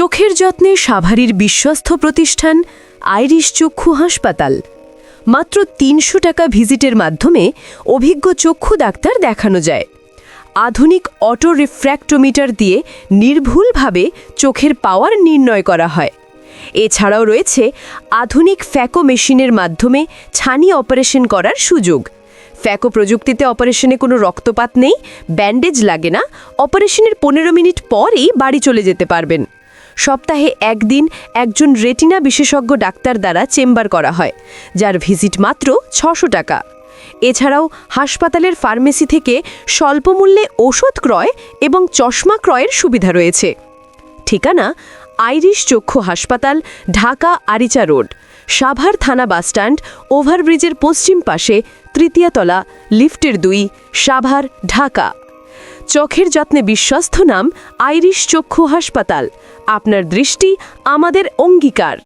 চোখের যত্নে সাভারির বিশ্বস্ত প্রতিষ্ঠান আইরিশ চক্ষু হাসপাতাল। মাত্র তিনশো টাকা ভিজিটের মাধ্যমে অভিজ্ঞ চক্ষু ডাক্তার দেখানো যায়। আধুনিক অটো রিফ্র্যাক্টোমিটার দিয়ে নির্ভুলভাবে চোখের পাওয়ার নির্ণয় করা হয়। এছাড়াও রয়েছে আধুনিক ফ্যাকো মেশিনের মাধ্যমে ছানি অপারেশন করার সুযোগ। ফ্যাকো প্রযুক্তিতে অপারেশনে কোনো রক্তপাত নেই, ব্যান্ডেজ লাগে না, অপারেশনের পনেরো মিনিট পরেই বাড়ি চলে যেতে পারবেন। সপ্তাহে একদিন একজন রেটিনা বিশেষজ্ঞ ডাক্তার দ্বারা চেম্বার করা হয়, যার ভিজিট মাত্র ছশো টাকা। এছাড়াও হাসপাতালের ফার্মেসি থেকে স্বল্পমূল্যে ওষুধ ক্রয় এবং চশমা ক্রয়ের সুবিধা রয়েছে। ঠিকানা আইরিশ চক্ষু হাসপাতাল, ঢাকা আরিচা রোড, সাভার থানা বাসস্ট্যান্ড ওভারব্রিজের পশ্চিম পাশে তৃতীয়তলা, লিফটের দুই, সাভার, ঢাকা। চোখের যত্নে বিশ্বস্ত নাম আইরিশ চক্ষু হাসপাতাল। আপনার দৃষ্টি আমাদের অঙ্গীকার।